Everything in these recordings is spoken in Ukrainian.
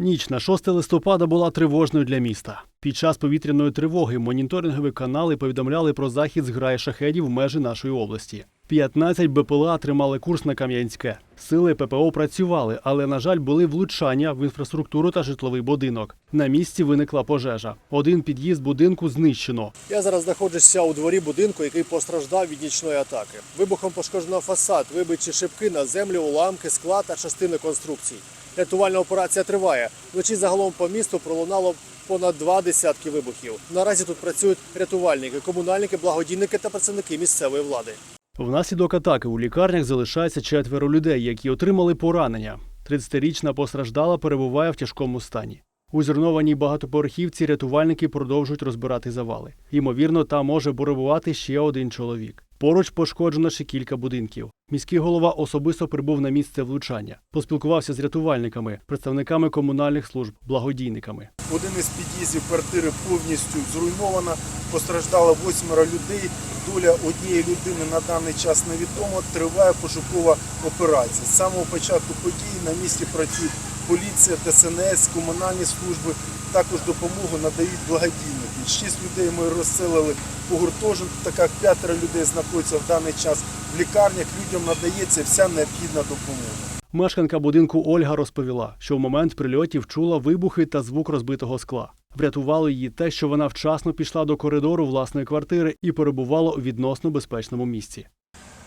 Ніч на 6 листопада була тривожною для міста. Під час повітряної тривоги моніторингові канали повідомляли про захід зграї шахедів в межі нашої області. 15 БПЛА тримали курс на Кам'янське. Сили ППО працювали, але, на жаль, були влучання в інфраструктуру та житловий будинок. На місці виникла пожежа. Один під'їзд будинку знищено. Я зараз знаходжуся у дворі будинку, який постраждав від нічної атаки. Вибухом пошкоджено фасад, вибиті шибки на землю, уламки, скла та частини конструкцій. Рятувальна операція триває. Вночі загалом по місту пролунало понад два десятки вибухів. Наразі тут працюють рятувальники, комунальники, благодійники та працівники місцевої влади. Внаслідок атаки у лікарнях залишається четверо людей, які отримали поранення. 30-річна постраждала перебуває в тяжкому стані. У зруйнованій багатоповерхівці рятувальники продовжують розбирати завали. Ймовірно, там може перебувати ще один чоловік. Поруч пошкоджено ще кілька будинків. Міський голова особисто прибув на місце влучання, поспілкувався з рятувальниками, представниками комунальних служб, благодійниками. Один із під'їздів квартири повністю зруйнована. Постраждало восьмеро людей. Доля однієї людини на даний час невідома. Триває пошукова операція. З самого початку події на місці працюють поліція, ДСНС, комунальні служби. Також допомогу надають благодійники. Шість людей ми розселили у гуртожитку, так як п'ятеро людей знаходяться в даний час в лікарнях. Людям надається вся необхідна допомога. Мешканка будинку Ольга розповіла, що в момент прильотів чула вибухи та звук розбитого скла. Врятувало її те, що вона вчасно пішла до коридору власної квартири і перебувала у відносно безпечному місці.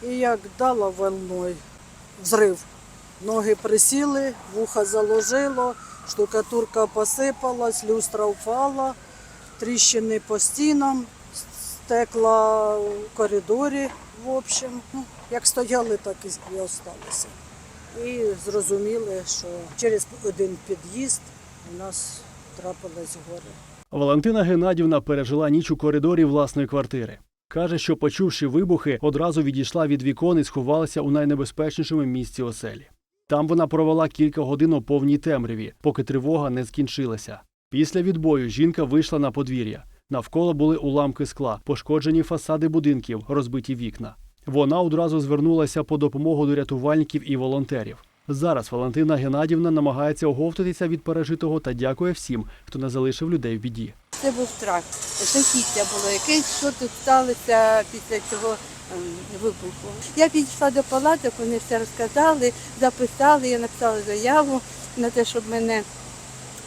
І як дала волною взрив. Ноги присіли, вуха заложило, штукатурка посипалась, люстра впала, тріщини по стінам, стекла в коридорі. В общем, ну, як стояли, так і залишилися. І зрозуміли, що через один під'їзд у нас трапилось горе. Валентина Геннадівна пережила ніч у коридорі власної квартири. Каже, що, почувши вибухи, одразу відійшла від вікон і сховалася у найнебезпечнішому місці оселі. Там вона провела кілька годин у повній темряві, поки тривога не скінчилася. Після відбою жінка вийшла на подвір'я. Навколо були уламки скла, пошкоджені фасади будинків, розбиті вікна. Вона одразу звернулася по допомогу до рятувальників і волонтерів. Зараз Валентина Геннадівна намагається оговтатися від пережитого та дякує всім, хто не залишив людей в біді. Це був страх. Жахіття було якесь, що тут сталося після цього ем, вибуху. Я підійшла до палаток, вони все розказали, записали, я написала заяву на те, щоб мене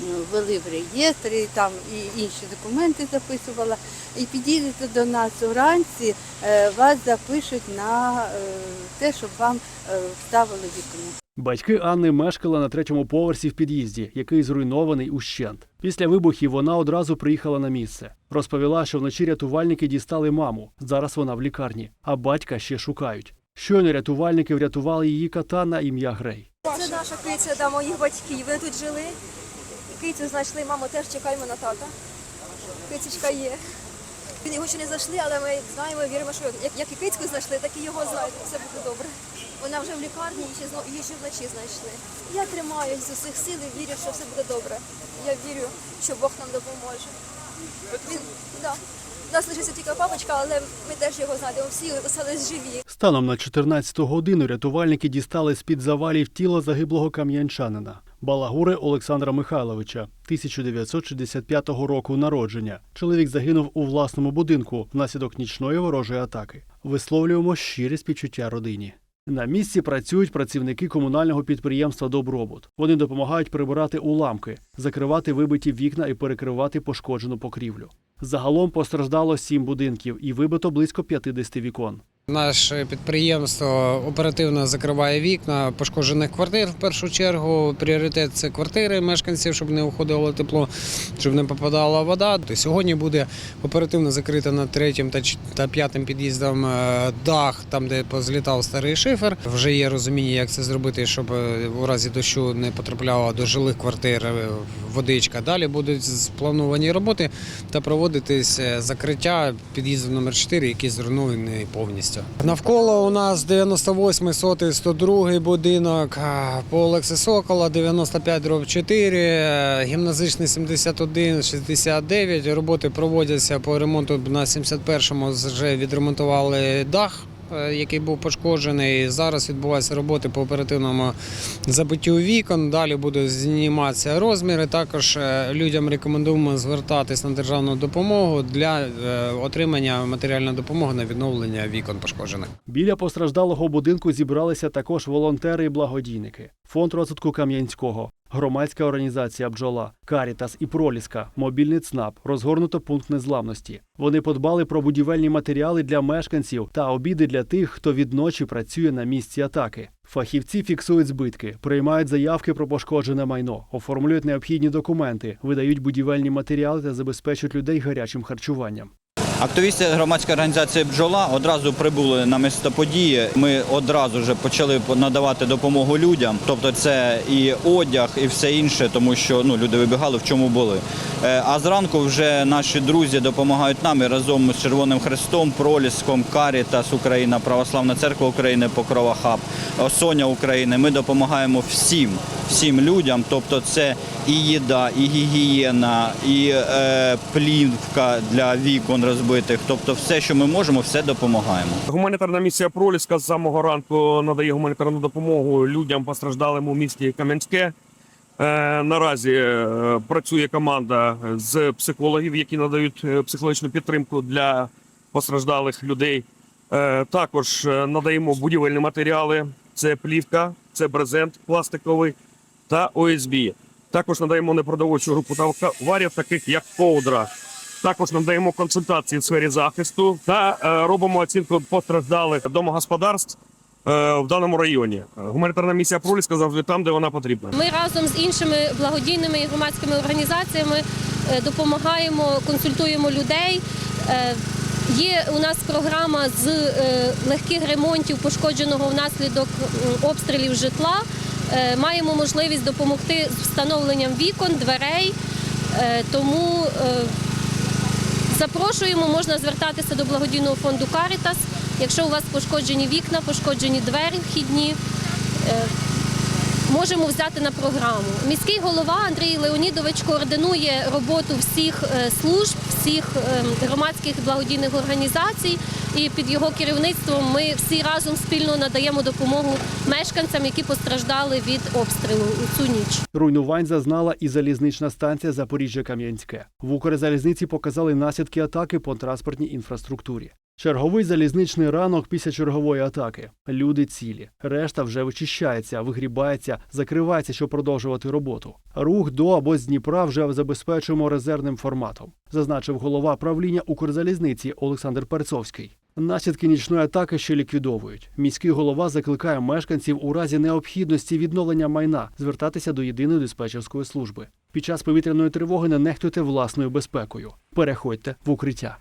ввели в реєстр, і там і інші документи записувала. І підійдете до нас уранці, е, вас запишуть на е, те, щоб вам е, вставили вікно. Батьки Анни мешкали на третьому поверсі в під'їзді, який зруйнований ущент. Після вибухів вона одразу приїхала на місце. Розповіла, що вночі рятувальники дістали маму. Зараз вона в лікарні, а батька ще шукають. Щойно рятувальники врятували її кота на ім'я Грей. Це наша киця да, моїх батьків. Вони тут жили. Кицю знайшли, маму теж чекаємо на тата. Кицечка є. Він його ще не знайшли, але ми знаємо, віримо, що як, і кицьку знайшли, так і його знайдуть. Все буде добре. Вона вже в лікарні, її ще, вночі знайшли. Я тримаюсь з усіх сил і вірю, що все буде добре. Я вірю, що Бог нам допоможе. Він, да. У нас лишиться тільки папочка, але ми теж його знайдемо. Всі остались живі. Станом на 14-ту годину рятувальники дістали з-під завалів тіло загиблого кам'янчанина Балагури Олександра Михайловича, 1965 року народження. Чоловік загинув у власному будинку внаслідок нічної ворожої атаки. Висловлюємо щирі співчуття родині. На місці працюють працівники комунального підприємства Добробут. Вони допомагають прибирати уламки, закривати вибиті вікна і перекривати пошкоджену покрівлю. Загалом постраждало сім будинків і вибито близько 50 вікон. Наше підприємство оперативно закриває вікна пошкоджених квартир. В першу чергу пріоритет це квартири мешканців, щоб не уходило тепло, щоб не попадала вода. То Сьогодні буде оперативно закрита над третім та п'ятим під'їздом е, дах, там де позлітав старий шифер. Вже є розуміння, як це зробити, щоб е, у разі дощу не потрапляла до жилих квартир е, водичка. Далі будуть сплановані роботи та проводитись закриття під'їзду номер 4, який зруйнований повністю. Навколо у нас 98 сотий 102 будинок, по Олекси Сокола 95 дроб 4, е, гімназичний 71, 69. Роботи проводяться по ремонту. На 71-му вже відремонтували дах який був пошкоджений. Зараз відбуваються роботи по оперативному забиттю вікон. Далі будуть зніматися розміри. Також е, людям рекомендуємо звертатись на державну допомогу для е, отримання матеріальної допомоги на відновлення вікон пошкоджених. Біля постраждалого будинку зібралися також волонтери і благодійники, фонд розвитку Кам'янського, громадська організація Бджола, Карітас і Проліска, мобільний ЦНАП, розгорнуто пункт незламності. Вони подбали про будівельні матеріали для мешканців та обіди для тих, хто відночі працює на місці атаки. Фахівці фіксують збитки, приймають заявки про пошкоджене майно, оформлюють необхідні документи, видають будівельні матеріали та забезпечують людей гарячим харчуванням. Активісти громадської організації Бджола одразу прибули на місце події. Ми одразу вже почали надавати допомогу людям. Тобто, це і одяг, і все інше, тому що ну люди вибігали в чому були. Е, А зранку вже наші друзі допомагають нам і разом з Червоним Хрестом, Проліском, Карітас Україна, Православна Церква України, Покрова Хаб, Соня України. Ми допомагаємо всім, всім людям. Тобто, це і їда, і гігієна, і е, плівка для вікон розбитих. Тобто, все, що ми можемо, все допомагаємо. Гуманітарна місія Проліска з самого ранку надає гуманітарну допомогу людям постраждалим у місті Кам'янське. Е, наразі е, працює команда з психологів, які надають е, психологічну підтримку для постраждалих людей. Також надаємо будівельні матеріали: це плівка, це брезент пластиковий та ОСБ. Також надаємо непродовольчу групу товарів, таких як ковдра. Також надаємо консультації в сфері захисту та е, робимо оцінку постраждалих домогосподарств е, в даному районі. Гуманітарна місія Проліска завжди там, де вона потрібна. Ми разом з іншими благодійними і громадськими організаціями е, допомагаємо, консультуємо людей. Є у нас програма з легких ремонтів пошкодженого внаслідок обстрілів житла. Е, Маємо можливість допомогти з встановленням вікон, дверей. Е, Тому е, запрошуємо, можна звертатися до благодійного фонду Карітас. Якщо у вас пошкоджені вікна, пошкоджені двері вхідні, можемо взяти на програму. Міський голова Андрій Леонідович координує роботу всіх е, служб, всіх е, громадських благодійних організацій. І під його керівництвом ми всі разом спільно надаємо допомогу мешканцям, які постраждали від обстрілу у цю ніч. Руйнувань зазнала і залізнична станція Запоріжжя-Кам'янське. В Укрзалізниці показали наслідки атаки по транспортній інфраструктурі. Черговий залізничний ранок після чергової атаки. Люди цілі. Решта вже вичищається, вигрібається, закривається, щоб продовжувати роботу. Рух до або з Дніпра вже забезпечуємо резервним форматом, зазначив голова правління Укрзалізниці Олександр Перцовський. Наслідки нічної атаки ще ліквідовують. Міський голова закликає мешканців у разі необхідності відновлення майна звертатися до єдиної диспетчерської служби. Під час повітряної тривоги не нехтуйте власною безпекою. Переходьте в укриття.